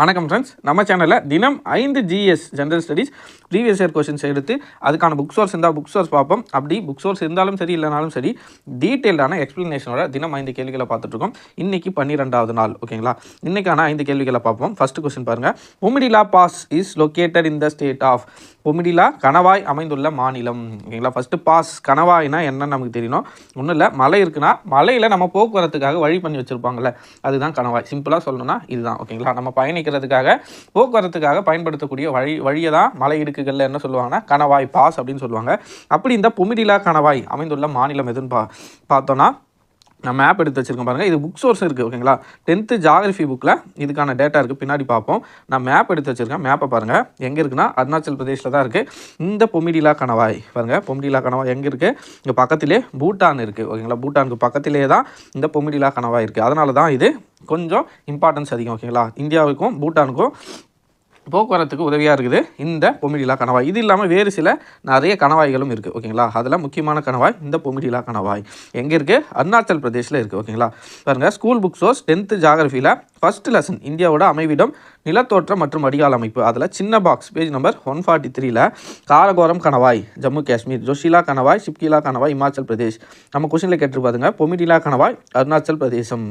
வணக்கம் ஃப்ரெண்ட்ஸ் நம்ம சேனலில் தினம் ஐந்து GS general studies previous year questions எடுத்து அதுக்கான புக் சோர்ஸ் இருந்தால் புக் சோர்ஸ் பார்ப்போம். அப்படி புக் சோர்ஸ் இருந்தாலும் சரி இல்லைனாலும் சரி டீட்டெயில்டான எக்ஸ்ப்ளனேஷனோட தினம் ஐந்து கேள்விகளை பார்த்துட்ருக்கோம் இன்றைக்கி பன்னிரெண்டாவது நாள் ஓகேங்களா இன்றைக்கான ஐந்து கேள்விகளை பார்ப்போம். ஃபர்ஸ்ட் கொஸ்டின் பாருங்கள் Bomdila pass is located in the state of Bomdila கணவாய் அமைந்துள்ள மாநிலம். ஓகேங்களா? ஃபஸ்ட்டு பாஸ் கணவாய்னா என்னன்னு நமக்கு தெரியணும். ஒன்றும் இல்லை மலை இருக்குன்னா மலையில் நம்ம போக்குவரத்துக்காக வழி பண்ணி வச்சுருப்பாங்கல்ல அதுதான் கணவாய். சிம்பிளாக சொல்லணும்னா இதுதான். ஓகேங்களா? நம்ம பயணிக்கிறதுக்காக போக்குவரத்துக்காக பயன்படுத்தக்கூடிய வழி வழியை தான் மலை இடுக்குகளில் என்ன சொல்லுவாங்கன்னா கணவாய் பாஸ் அப்படின்னு சொல்லுவாங்க. அப்படி இந்த பொமிடிலா கணவாய் அமைந்துள்ள மாநிலம் எதுன்னு பா பார்த்தோன்னா நான் மேப் எடுத்து வச்சிருக்கேன் பாருங்கள் இது புக் சோர்ஸ் இருக்குது ஓகேங்களா டென்த்து ஜாகிரஃபி புக்கில் இதுக்கான டேட்டா இருக்குது பின்னாடி பார்ப்போம். நான் மேப் எடுத்து வச்சிருக்கேன் மேப்பை பாருங்கள் எங்கே இருக்குன்னா அருணாச்சல் பிரதேஷில் தான் இருக்குது இந்த பொமிடிலா கணவாய் பாருங்கள் பொமிடிலா கணவாய் எங்கே இருக்குது இங்கே பக்கத்திலே பூட்டான் இருக்குது ஓகேங்களா பூட்டானுக்கு பக்கத்திலே தான் இந்த பொமிடிலா கணவாய் இருக்குது அதனால தான் இது கொஞ்சம் இம்பார்ட்டன்ஸ் அதிகம் ஓகேங்களா இந்தியாவுக்கும் பூட்டானுக்கும் போக்குவரத்துக்கு உதவியாக இருக்குது இந்த பொமிடிலா கணவாய். இது இல்லாமல் வேறு சில நிறைய கணவாய்களும் இருக்குது ஓகேங்களா? அதில் முக்கியமான கணவாய் இந்த பொமிடிலா கணவாய். எங்கே இருக்குது அருணாச்சல் பிரதேஷில் இருக்குது ஓகேங்களா? பாருங்கள் ஸ்கூல் புக் சோர்ஸ் டென்த்து ஜாகிரஃபியில் ஃபர்ஸ்ட் லெசன் இந்தியாவோட அமைவிடம் நிலத்தோற்றம் மற்றும் வடிகால் அமைப்பு. அதில் சின்ன box page number one forty த்ரீல காரகோரம் கணவாய் ஜம்மு காஷ்மீர் ஜோஷிலா கணவாய் சிப்கிலா கணவாய் இமாச்சல் பிரதேஷ். நம்ம கொஷினில் கேட்டுருப்பாதுங்க பொமிடிலா கணவாய் அருணாச்சல் பிரதேசம்.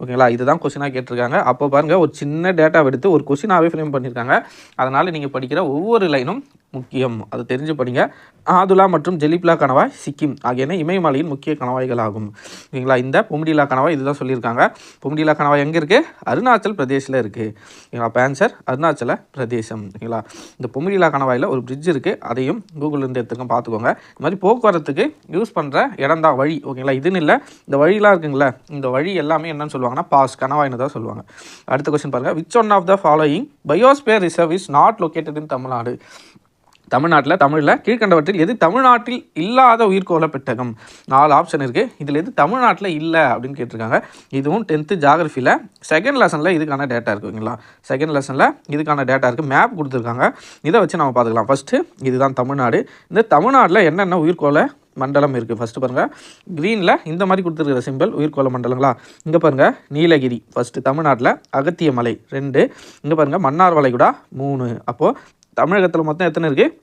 ஓகேங்களா? இதுதான் கொஸ்டினாக கேட்டிருக்காங்க. அப்போ பாருங்கள் ஒரு சின்ன டேட்டா எடுத்து ஒரு கொஸ்டினாகவே ஃப்ரேம் பண்ணியிருக்காங்க அதனால் நீங்கள் படிக்கிற ஒவ்வொரு லைனும் முக்கியம். அதை தெரிஞ்சு படிங்க. ஆதுலா மற்றும் ஜெலிப்லா கணவாய் சிக்கிம் ஆகியன இமயமலையின் முக்கிய கணவாய்கள் ஆகும் ஓகேங்களா இந்த பொம்டிலா கணவாய் இதுதான் சொல்லியிருக்காங்க. பொம்டிலா கணவாய் எங்கே இருக்குது அருணாச்சல் பிரதேசில் இருக்குது ஓகேங்களா பேன்சர் அருணாச்சல பிரதேசம். ஓகேங்களா இந்த பொம்டிலா கணவாயில் ஒரு பிரிட்ஜ் இருக்குது அதையும் கூகுள்லேருந்து எடுத்துக்க பார்த்துக்கோங்க. இந்த மாதிரி போக்குவரத்துக்கு யூஸ் பண்ணுற இடம் தான் வழி. ஓகேங்களா? இதுன்னு இல்லை. இந்த வழியெலாம் இருக்குங்களா. இந்த வழி எல்லாமே என்னன்னு சொல்லுவாங்கன்னா பாஸ் கணவாய்னு தான் சொல்லுவாங்க. அடுத்த கொஸ்டின் பாருங்கள் which one of the following biosphere reserve is not located in Tamil Nadu தமிழ்நாட்டில் தமிழில் கீழ்கண்டவற்றில் எது தமிழ்நாட்டில் இல்லாத உயிர்கோள பெட்டகம்? நாலு ஆப்ஷன் இருக்குது இதில் எது தமிழ்நாட்டில் இல்லை அப்படின்னு கேட்டிருக்காங்க. இதுவும் டென்த்து ஜாகிரஃபியில் செகண்ட் லெசனில் இதுக்கான டேட்டா இருக்குங்களா செகண்ட் லெசனில் இதுக்கான டேட்டா இருக்குது மேப் கொடுத்துருக்காங்க. இதை வச்சு நம்ம பார்த்துக்கலாம். ஃபஸ்ட்டு இதுதான் தமிழ்நாடு. இந்த தமிழ்நாட்டில் என்னென்ன உயிர்கோள மண்டலம் இருக்குது ஃபஸ்ட்டு பாருங்கள் க்ரீனில் இந்த மாதிரி கொடுத்துருக்கிற சிம்பிள் உயிர்கோள மண்டலங்களா? இங்கே பாருங்கள் நீலகிரி. ஃபஸ்ட்டு தமிழ்நாட்டில் அகத்திய மலை. ரெண்டு. இங்கே பாருங்கள் மன்னார் வளைகுடா மூணு. அப்போது தமிழகத்தில் மொத்தம் எத்தனை இருக்குது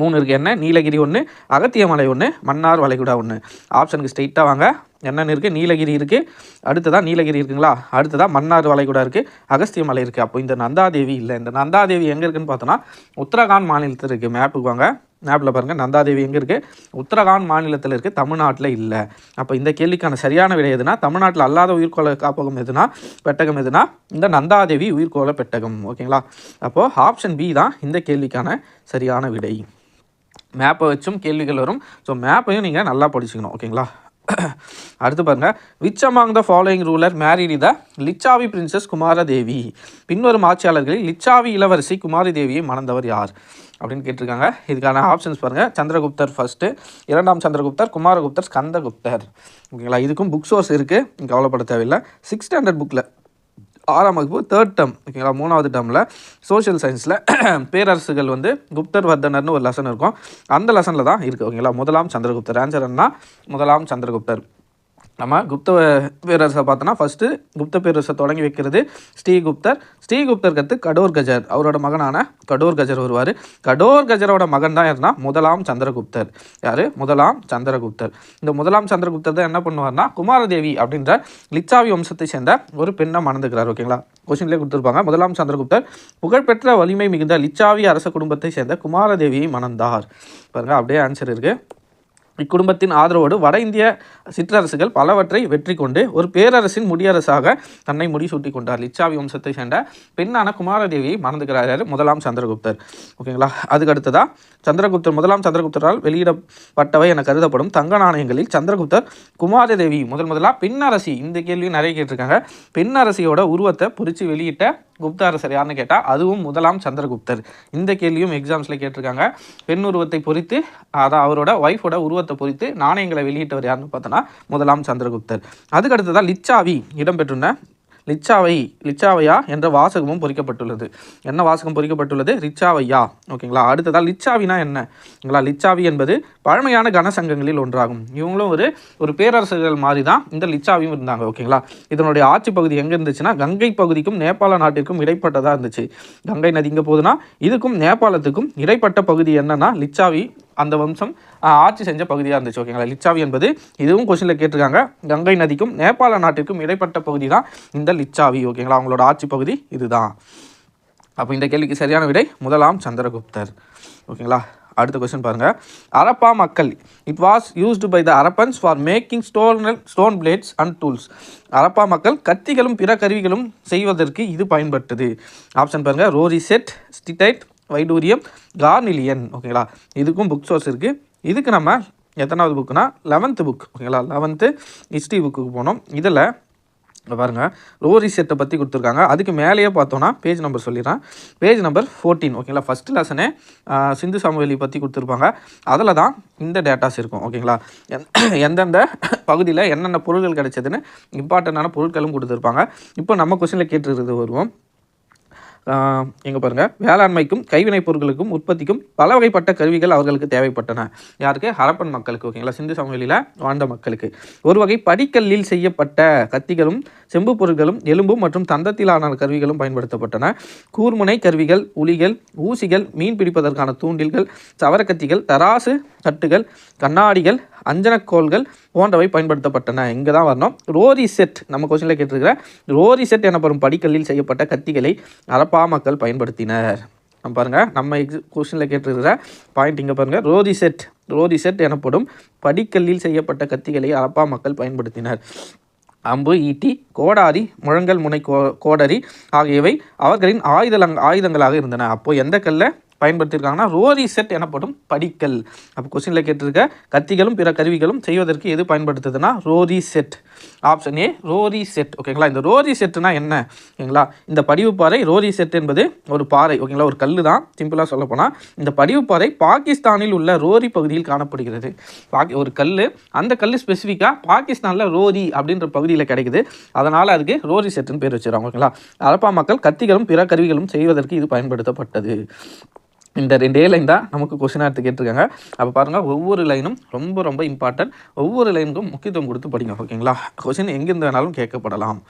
மூணு இருக்குது என்ன? நீலகிரி ஒன்று அகத்திய மலை ஒன்று மன்னார் வளைகுடா ஒன்று ஆப்ஷனுக்கு ஸ்ட்ரெயிட்டாக வாங்க. என்னென்னு இருக்குது நீலகிரி இருக்குது அடுத்ததாக நீலகிரி இருக்குங்களா? அடுத்ததாக மன்னார் வளைகுடா இருக்குது அகஸ்திய மலை இருக்குது அப்போ இந்த நந்தாதேவி இல்லை. இந்த நந்தாதேவி எங்கே இருக்குன்னு பார்த்தோன்னா உத்தரகாண்ட் மாநிலத்தில் இருக்குது மேப்புக்கு வாங்க. மேப்பில் பாருங்கள் நந்தாதேவி எங்கே இருக்குது உத்தரகாண்ட் மாநிலத்தில் இருக்குது தமிழ்நாட்டில் இல்லை. அப்போ இந்த கேள்விக்கான சரியான விடை எதுனா தமிழ்நாட்டில் அல்லாத உயிர்கோள காப்பகம் எதுனா பெட்டகம் எதுனா இந்த நந்தாதேவி உயிர்கோள பெட்டகம் ஓகேங்களா? அப்போது ஆப்ஷன் பி தான் இந்த கேள்விக்கான சரியான விடை. மேப்பை வச்சும் கேள்விகள் வரும். ஸோ மேப்பையும் நீங்கள் நல்லா படிச்சுக்கணும் ஓகேங்களா? அடுத்து பாருங்க. Which among the following ruler married the Lichchhavi princess Kumaradevi பின்வரும் ஆட்சியாளர்களில் லிச்சாவி இளவரசி குமாரி தேவியை மணந்தவர் யார்? அப்படின்னு கேட்டிருக்காங்க. இதுக்கான ஆப்ஷன்ஸ் பாருங்கள் சந்திரகுப்தர் ஃபஸ்ட்டு இரண்டாம் சந்திரகுப்தர் குமாரகுப்தர் ஸ்கந்தகுப்தர். ஓகேங்களா? இதுக்கும் புக் சோர்ஸ் இருக்குது கவலைப்பட தேவையில்லை. சிக்ஸ் ஸ்டாண்டர்ட் புக்கில் ஆறாம் வகுப்பு தேர்ட் டேர்ம் ஓகேங்களா? மூணாவது டேர்மில் சோஷியல் சயின்ஸில் பேரரசுகள் வந்து குப்தர் வர்தனர்னு ஒரு லெசன் இருக்கும். அந்த லெசனில் தான் இருக்குது ஓகேங்களா? முதலாம் சந்திரகுப்தர். ஆன்சர் என்ன? முதலாம் சந்திரகுப்தர். நம்ம குப்த பேரரசை பார்த்தோன்னா ஃபஸ்ட்டு குப்த பேரரசை தொடங்கி வைக்கிறது ஸ்ரீகுப்தர். ஸ்ரீகுப்தருக்கு அடுத்து கடோர் கஜர் அவரோட மகனான கடோர் கஜர் வருவார். கடோர் கஜரோட மகன் தான் யாருன்னா முதலாம் சந்திரகுப்தர். யார்? முதலாம் சந்திரகுப்தர். இந்த முதலாம் சந்திரகுப்தர் தான் என்ன பண்ணுவார்னா குமாரதேவி அப்படின்ற லிச்சாவி வம்சத்தை சேர்ந்த ஒரு பெண்ணை மணந்துக்கிறார் ஓகேங்களா கொஸ்டின்லேயே கொடுத்துருப்பாங்க. முதலாம் சந்திரகுப்தர் புகழ்பெற்ற வலிமை மிகுந்த லிச்சாவி அரச குடும்பத்தை சேர்ந்த குமாரதேவியை மணந்தார். பாருங்க அப்படியே ஆன்சர் இருக்குது இக்குடும்பத்தின் ஆதரவோடு வட இந்திய சிற்றரசுகள் பலவற்றை வெற்றி கொண்டு ஒரு பேரரசின் முடியரசாக தன்னை முடிசூட்டி கொண்டார். லிச்சாவி வம்சத்தை சேர்ந்த பெண்ணான குமாரதேவியை மறந்துகிறார் முதலாம் சந்திரகுப்தர். ஓகேங்களா அதுக்கு அடுத்ததா சந்திரகுப்தர் முதலாம் சந்திரகுப்தரால் வெளியிடப்பட்டவை என கருதப்படும் தங்க நாணயங்களில் சந்திரகுப்தர் குமாரதேவி முதல் முதலாக பெண்ணரசி. இந்த கேள்வி நிறைய கேட்டிருக்காங்க. பெண்ணரசியோட உருவத்தை பொறிச்சு வெளியிட்ட குப்த அரசர் யாருன்னு கேட்டால் அதுவும் முதலாம் சந்திரகுப்தர். இந்த கேள்வியும் எக்ஸாம்ஸில் கேட்டிருக்காங்க. பெண் உருவத்தை பொறித்து அதான் அவரோட ஒய்ஃபோட உருவத்தை பொறித்து நாணயங்களை வெளியிட்டவர் யாருன்னு பார்த்தோன்னா முதலாம் சந்திரகுப்தர். அதுக்கு அடுத்ததாக லிச்சாவி இடம்பெற்றுள்ள லிச்சாவை லிச்சாவையா என்ற வாசகமும் பொறிக்கப்பட்டுள்ளது. என்ன வாசகம் பொறிக்கப்பட்டுள்ளது? ரிச்சாவையா. ஓகேங்களா? அடுத்ததாக லிச்சாவினா என்னங்களா லிச்சாவி என்பது பழமையான கனசங்கங்களில் ஒன்றாகும். இவங்களும் ஒரு ஒரு பேரரசர்கள் மாதிரி தான் இந்த லிச்சாவியும் இருந்தாங்க. ஓகேங்களா? இதனுடைய ஆட்சி பகுதி எங்கே இருந்துச்சுன்னா கங்கை பகுதிக்கும் நேபாள நாட்டிற்கும் இடைப்பட்டதாக இருந்துச்சு. கங்கை நதி இங்கே போகுதுன்னா இதுக்கும் நேபாளத்துக்கும் இடைப்பட்ட பகுதி என்னன்னா லிச்சாவி அந்த வம்சம் ஆட்சி செஞ்ச பகுதியாக இருந்துச்சு ஓகேங்களா லிச்சாவி என்பது இதுவும் கொஸ்டினில் கேட்டிருக்காங்க. கங்கை நதிக்கும் நேபாள நாட்டிற்கும் இடைப்பட்ட பகுதி தான் இந்த லிச்சாவி ஓகேங்களா அவங்களோட ஆட்சி பகுதி இதுதான். அப்போ இந்த கேள்விக்கு சரியான விடை முதலாம் சந்திரகுப்தர் ஓகேங்களா அடுத்த கொஸ்டின் பாருங்கள் அரப்பா மக்கள் it was used by the Harappans for making stone stone blades and tools Harappa மக்கள் கத்திகளும் பிற கருவிகளும் செய்வதற்கு இது பயன்பட்டது. ஆப்ஷன் பாருங்க. ரோரி செட் ஸ்டிடைட் வைடூரியம் கார்னிலியன் ஓகேங்களா இதுக்கும் புக் சோர்ஸ் இருக்குது இதுக்கு நம்ம எத்தனாவது புக்குனா லெவன்த்து புக் ஓகேங்களா லெவன்த்து ஹிஸ்ட்ரி புக்குக்கு போனோம். இதில் பாருங்கள் ரோரி செட்டை பற்றி கொடுத்துருக்காங்க. அதுக்கு மேலேயே பார்த்தோன்னா பேஜ் நம்பர் சொல்லிடுறேன். பேஜ் நம்பர் ஃபோர்டீன் ஓகேங்களா ஃபஸ்ட்டு லெசனே சிந்து சமவெளி பற்றி கொடுத்துருப்பாங்க. அதில் தான் இந்த டேட்டாஸ் இருக்கும் ஓகேங்களா எந்தெந்த பகுதியில் என்னென்ன பொருட்கள் கிடைச்சதுன்னு இம்பார்ட்டண்ட்டான பொருட்களும் கொடுத்துருப்பாங்க. இப்போ நம்ம கொஸ்டினில் கேட்டுருக்கிறது வருவோம். எங்கே பாருங்கள் வேளாண்மைக்கும் கைவினைப் பொருட்களுக்கும் உற்பத்திக்கும் பல வகைப்பட்ட கருவிகள் அவர்களுக்கு தேவைப்பட்டன. யாருக்கு? ஹரப்பன் மக்களுக்கு ஓகேங்களா சிந்து சமவெளியில் வாழ்ந்த மக்களுக்கு. ஒரு வகை படிக்கல்லில் செய்யப்பட்ட கத்திகளும் செம்பு பொருட்களும் எலும்பும் மற்றும் தந்தத்திலான கருவிகளும் பயன்படுத்தப்பட்டன. கூர்முனை கருவிகள் உளிகள் ஊசிகள் மீன் பிடிப்பதற்கான தூண்டில்கள் சவரக்கத்திகள் தராசு தட்டுகள் கண்ணாடிகள் அஞ்சனக்கோள்கள் போன்றவை பயன்படுத்தப்பட்டன. இங்கே தான் வரணும். ரோரி செட் நம்ம கொஸ்டினில் கேட்டிருக்கிற ரோரி செட் எனப்படும் படிக்கல்லில் செய்யப்பட்ட கத்திகளை அரப்பா மக்கள் பயன்படுத்தினர். நம்ம பாருங்க நம்ம எக்ஸ் கொஸ்டினில் கேட்டிருக்கிற பாயிண்ட் இங்கே பாருங்க. ரோரி செட் ரோரி செட் எனப்படும் படிக்கல்லில் செய்யப்பட்ட கத்திகளை அரப்பா மக்கள் பயன்படுத்தினர். அம்பு ஈட்டி கோடாரி முழங்கல் முனை கோ கோடரி ஆகியவை அவர்களின் ஆயுதலங் ஆயுதங்களாக இருந்தன. அப்போது எந்த கல்லை? பயன்படுத்தியிருக்காங்கன்னா ரோரி செட் எனப்படும் படிக்கல். அப்போ கொஸ்டினில் கேட்டிருக்க கத்திகளும் பிற கருவிகளும் செய்வதற்கு எது பயன்படுத்துதுன்னா Rohri chert. Option A Rohri chert. ஓகேங்களா இந்த ரோரி செட்டுனா என்ன? ஓகேங்களா? இந்த படிவு பாறை ரோரி செட் என்பது ஒரு பாறை. ஓகேங்களா? ஒரு கல் தான். சிம்பிளாக சொல்லப்போனால் இந்த படிவு பாறை பாகிஸ்தானில் உள்ள ரோரி பகுதியில் காணப்படுகிறது. பாக்கி ஒரு கல் அந்த கல் ஸ்பெசிஃபிக்காக பாகிஸ்தானில் ரோரி அப்படின்ற பகுதியில் கிடைக்குது. அதனால் அதுக்கு ரோரி செட்டுன்னு பேர் வச்சுருவாங்க ஓகேங்களா? அரப்பா மக்கள் கத்திகளும் பிற கருவிகளும் செய்வதற்கு இது பயன்படுத்தப்பட்டது. இந்த ரெண்டே லைன் தான் நமக்கு கொஸ்டினாக எடுத்து கேட்டிருக்காங்க. அப்போ பாருங்கள் ஒவ்வொரு லைனும் ரொம்ப ரொம்ப இம்பார்ட்டன்ட் ஒவ்வொரு லைனுக்கும் முக்கியத்துவம் கொடுத்து படிங்க ஓகேங்களா கொஸ்டின் எங்கேருந்து வேணாலும் கேட்கப்படலாம்.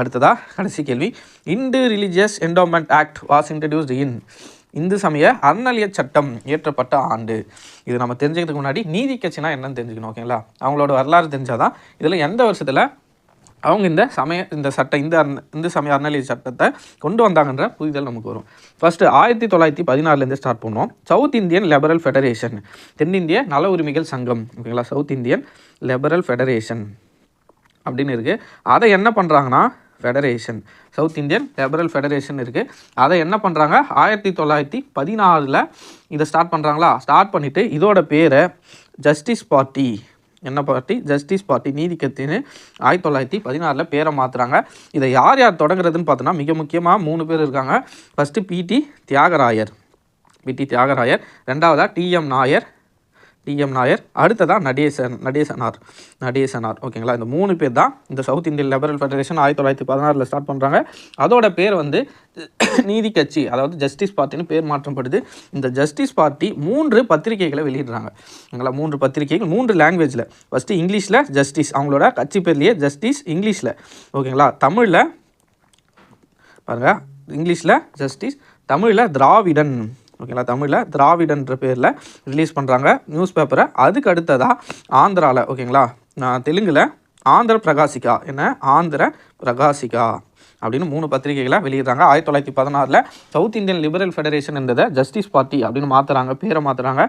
அடுத்ததா கடைசி கேள்வி. Hindu religious endowment act was introduced in Hindu சமய அறநிலைய சட்டம் இயற்றப்பட்ட ஆண்டு. இது நம்ம தெரிஞ்சுக்கிறதுக்கு முன்னாடி நீதி கட்சினா என்னன்னு தெரிஞ்சுக்கணும் ஓகேங்களா அவங்களோட வரலாறு தெரிஞ்சாதான் இதில் எந்த வருஷத்தில் அவங்க இந்த சமய இந்த சட்டம் இந்த இந்து சமய அறநிலை சட்டத்தை கொண்டு வந்தாங்கன்ற புரிதல் நமக்கு வரும். ஃபஸ்ட்டு ஆயிரத்தி தொள்ளாயிரத்தி பதினாறுலேருந்து ஸ்டார்ட் பண்ணுவோம் சவுத் இந்தியன் லெபரல் ஃபெடரேஷன் தென்னிந்திய நல உரிமைகள் சங்கம் ஓகேங்களா? சவுத் இந்தியன் லெபரல் ஃபெடரேஷன் அப்படின்னு இருக்குது அதை என்ன பண்ணுறாங்கன்னா federation south Indian liberal federation இருக்குது அதை என்ன பண்ணுறாங்க ஆயிரத்தி தொள்ளாயிரத்தி பதினாறில் இதை ஸ்டார்ட் பண்ணுறாங்களா ஸ்டார்ட் பண்ணிவிட்டு இதோட பேரை ஜஸ்டிஸ் பார்ட்டி என்ன பார்ட்டி? ஜஸ்டிஸ் பார்ட்டி நீதி கட்சின்னு ஆயிரத்தி தொள்ளாயிரத்தி பதினாறில் பேரை மாற்றுறாங்க இதை யார் யார் தொடங்குறதுன்னு பார்த்தோன்னா மிக முக்கியமாக மூணு பேர் இருக்காங்க. ஃபஸ்ட்டு பிடி தியாகராயர். பிடி தியாகராயர். ரெண்டாவதாக டிஎம் நாயர். டிஎம் நாயர் அடுத்ததான் நடேசன் நடேசனார் நடேசனார் ஓகேங்களா இந்த மூணு பேர் தான் இந்த சவுத் இந்தியன் லிபரல் ஃபெடரேஷன் ஆயிரத்தி தொள்ளாயிரத்தி பதினாறில் ஸ்டார்ட் பண்ணுறாங்க அதோட பேர் வந்து நீதி கட்சி அதாவது ஜஸ்டிஸ் பார்ட்டின்னு பேர் மாற்றப்படுது. இந்த ஜஸ்டிஸ் பார்ட்டி மூன்று பத்திரிகைகளை வெளியிடுறாங்க. ஓகேங்களா மூன்று பத்திரிகைகள் மூன்று லாங்குவேஜில் ஃபஸ்ட்டு இங்கிலீஷில் ஜஸ்டிஸ் அவங்களோட கட்சி பேர்லேயே ஜஸ்டிஸ் இங்கிலீஷில் ஓகேங்களா தமிழில் பாருங்கள் இங்கிலீஷில் ஜஸ்டிஸ் தமிழில் திராவிடன் ஓகேங்களா? தமிழில் திராவிடன்ற பேரில் ரிலீஸ் பண்ணுறாங்க நியூஸ் பேப்பரை அதுக்கு அடுத்ததாக ஆந்திராவில் ஓகேங்களா? நான் தெலுங்கில் ஆந்திர பிரகாசிகா. என்ன? ஆந்திர பிரகாசிகா அப்படின்னு மூணு பத்திரிகைகளை வெளியிடுறாங்க. ஆயிரத்தி தொள்ளாயிரத்தி பதினாறில் சவுத் இந்தியன் லிபரல் ஃபெடரேஷன் என்றதை ஜஸ்டிஸ் பார்ட்டி அப்படின்னு மாற்றுறாங்க பேரை மாற்றுறாங்க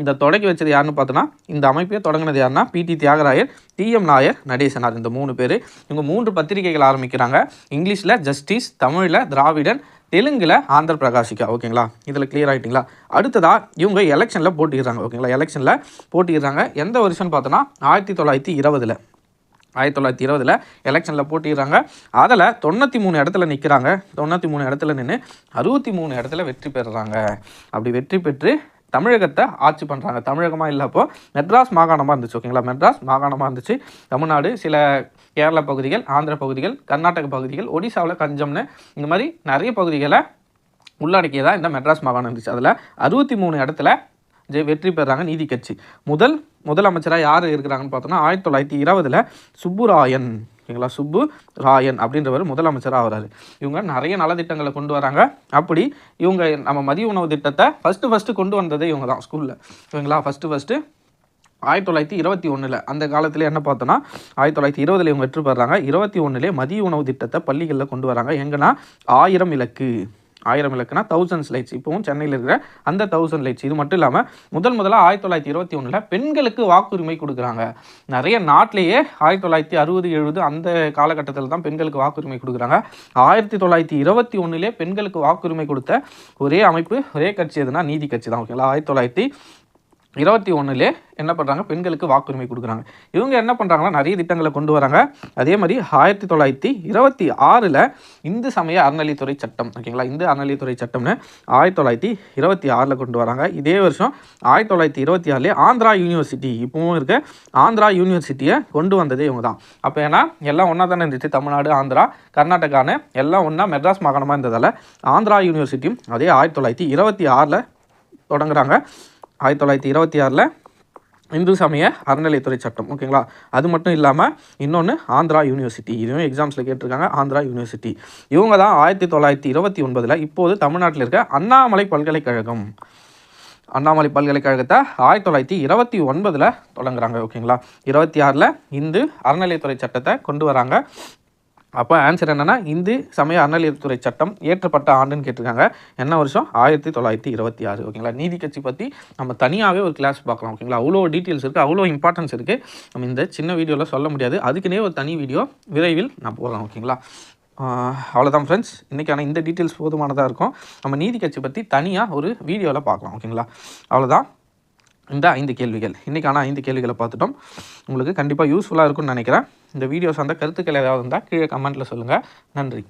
இந்த தொடக்கி வச்சது யாருன்னு பார்த்தோன்னா இந்த அமைப்பே தொடங்கினது யாருன்னா பிடி தியாகராயர் டிஎம் நாயர் நடேசனார். இந்த மூணு பேர் இவங்க மூன்று பத்திரிகைகள் ஆரம்பிக்கிறாங்க. இங்கிலீஷில் ஜஸ்டிஸ் தமிழில் திராவிடன் தெலுங்கில் ஆந்திர பிரகாஷிகா ஓகேங்களா? இதில் கிளியர் ஆகிட்டிங்களா அடுத்ததாக இவங்க எலெக்ஷனில் போட்டிடுறாங்க ஓகேங்களா? எலெக்ஷனில் போட்டிடுறாங்க எந்த வருஷம்னு பார்த்தோன்னா ஆயிரத்தி தொள்ளாயிரத்தி இருபதில். ஆயிரத்தி தொள்ளாயிரத்தி இருபதில் எலெக்ஷனில் போட்டிடுறாங்க அதில் தொண்ணூற்றி மூணு இடத்துல நிற்கிறாங்க தொண்ணூற்றி மூணு இடத்துல நின்று அறுபத்தி மூணு இடத்துல வெற்றி பெறுறாங்க. அப்படி வெற்றி பெற்று தமிழகத்தை ஆட்சி பண்ணுறாங்க தமிழகமாக இல்லை அப்போ மெட்ராஸ் மாகாணமாக இருந்துச்சு ஓகேங்களா? மெட்ராஸ் மாகாணமாக இருந்துச்சு. தமிழ்நாடு சில கேரள பகுதிகள் ஆந்திர பகுதிகள் கர்நாடக பகுதிகள் ஒடிசாவில் கஞ்சம்னு இந்த மாதிரி நிறைய பகுதிகளை உள்ளடக்கியதாக இந்த மெட்ராஸ் மாகாணம் இருந்துச்சு. அதில் அறுபத்தி மூணு இடத்துல ஜெய் வெற்றி பெறாங்க நீதி கட்சி. முதல் முதலமைச்சராக யார் இருக்கிறாங்கன்னு பார்த்தோன்னா ஆயிரத்தி தொள்ளாயிரத்தி இருபதில் சுப்புராயன். ஓகேங்களா சுப்பு ராயன் அப்படின்றவர் முதலமைச்சராக ஆகிறாரு. இவங்க நிறைய நலத்திட்டங்களை கொண்டு வராங்க. அப்படி இவங்க நம்ம மதிய உணவு திட்டத்தை ஃபஸ்ட்டு ஃபஸ்ட்டு கொண்டு வந்ததே இவங்க தான் ஸ்கூலில் ஓகேங்களா ஃபஸ்ட்டு ஃபஸ்ட்டு ஆயிரத்தி தொள்ளாயிரத்தி இருபத்தி ஒன்றில் அந்த காலத்தில் என்ன பார்த்தோன்னா ஆயிரத்தி தொள்ளாயிரத்தி இருபதுல இவங்க வெற்றி பெறாங்க. இருபத்தி ஒன்றிலே மதிய உணவு திட்டத்தை பள்ளிகளில் கொண்டு வராங்க. எங்கன்னா ஆயிரம் இலக்கு. ஆயிரம் இலக்குனா தௌசண்ட் லைட்ஸ் இப்போவும் சென்னையில் இருக்கிற அந்த தௌசண்ட் லைட்ஸ் இது மட்டும் இல்லாமல் முதல் முதலாக ஆயிரத்தி தொள்ளாயிரத்தி இருபத்தி ஒன்றில் பெண்களுக்கு வாக்குரிமை கொடுக்குறாங்க. நிறைய நாட்டிலேயே ஆயிரத்தி தொள்ளாயிரத்தி அறுபது எழுபது அந்த காலகட்டத்தில் தான் பெண்களுக்கு வாக்குரிமை கொடுக்குறாங்க. ஆயிரத்தி தொள்ளாயிரத்தி இருபத்தி ஒன்றுலேயே பெண்களுக்கு வாக்குரிமை கொடுத்த ஒரே அமைப்பு ஒரே கட்சி எதுனா நீதி கட்சி தான். ஓகேங்களா? ஆயிரத்தி தொள்ளாயிரத்தி இருபத்தி ஒன்றுலே என்ன பண்ணுறாங்க பெண்களுக்கு வாக்குரிமை கொடுக்குறாங்க. இவங்க என்ன பண்ணுறாங்கன்னா நிறைய திட்டங்களை கொண்டு வராங்க. அதே மாதிரி ஆயிரத்தி தொள்ளாயிரத்தி இருபத்தி ஆறில் இந்து சமய அறநிலைத்துறை சட்டம் ஓகேங்களா? இந்து அறநிலைத்துறை சட்டம்னு ஆயிரத்தி தொள்ளாயிரத்தி இருபத்தி ஆறில் கொண்டு வராங்க. இதே வருஷம் ஆயிரத்தி தொள்ளாயிரத்தி இருபத்தி ஆறுலேயே ஆந்திரா யூனிவர்சிட்டி இப்போவும் இருக்க. ஆந்திரா யூனிவர்சிட்டியை கொண்டு வந்ததே இவங்க தான். அப்போ ஏன்னா எல்லாம் ஒன்றா தானே இருந்துச்சு. தமிழ்நாடு ஆந்திரா கர்நாடகான்னு எல்லாம் ஒன்றா மெட்ராஸ் மாகாணமாக இருந்ததால் ஆந்திரா யூனிவர்சிட்டியும் அதே ஆயிரத்தி தொள்ளாயிரத்தி இருபத்தி ஆறில் தொடங்குறாங்க. ஆயிரத்தி தொள்ளாயிரத்தி இருபத்தி ஆறில் இந்து சமய அறநிலைத்துறை சட்டம் ஓகேங்களா? அது மட்டும் இல்லாமல் இன்னொன்று ஆந்திரா யூனிவர்சிட்டி. இதுவும் எக்ஸாம்ஸில் கேட்டிருக்காங்க ஆந்திரா யூனிவர்சிட்டி. இவங்க தான் ஆயிரத்தி தொள்ளாயிரத்தி இருபத்தி ஒன்பதில் இப்போது தமிழ்நாட்டில் இருக்க அண்ணாமலை பல்கலைக்கழகம். அண்ணாமலை பல்கலைக்கழகத்தை ஆயிரத்தி தொள்ளாயிரத்தி இருபத்தி ஒன்பதில் தொடங்குறாங்க ஓகேங்களா? இருபத்தி ஆறில் இந்து அறநிலையத்துறை சட்டத்தை கொண்டு வராங்க. அப்போ ஆன்சர் என்னென்னா இந்து சமய அறநிலையத்துறை சட்டம் ஏற்றப்பட்ட ஆண்டுன்னு கேட்டிருக்காங்க. என்ன வருஷம்? ஆயிரத்தி தொள்ளாயிரத்தி இருபத்தி ஆறு ஓகேங்களா? நீதி கட்சி பற்றி நம்ம தனியாகவே ஒரு கிளாஸ் பார்க்கலாம் ஓகேங்களா? அவ்வளோ டீட்டெயில்ஸ் இருக்குது அவ்வளோ இம்பார்ட்டன்ஸ் இருக்குது நம்ம இந்த சின்ன வீடியோவில் சொல்ல முடியாது. அதுக்குன்னே ஒரு தனி வீடியோ விரைவில் நான் போடுறேன் ஓகேங்களா? அவ்வளோதான் ஃப்ரெண்ட்ஸ் இன்றைக்கான இந்த டீட்டெயில்ஸ் போதுமானதாக இருக்கும். நம்ம நீதி கட்சி பற்றி தனியாக ஒரு வீடியோவில் பார்க்கலாம் ஓகேங்களா? அவ்வளோதான் இந்த ஐந்து கேள்விகள். இன்றைக்கான ஐந்து கேள்விகளை பார்த்துட்டோம். உங்களுக்கு கண்டிப்பாக யூஸ்ஃபுல்லாக இருக்கும்னு நினைக்கிறேன். இந்த வீடியோஸ் அந்த கருத்துக்கள் ஏதாவது இருந்தால் கீழே கமெண்ட்டில் சொல்லுங்கள் நன்றி.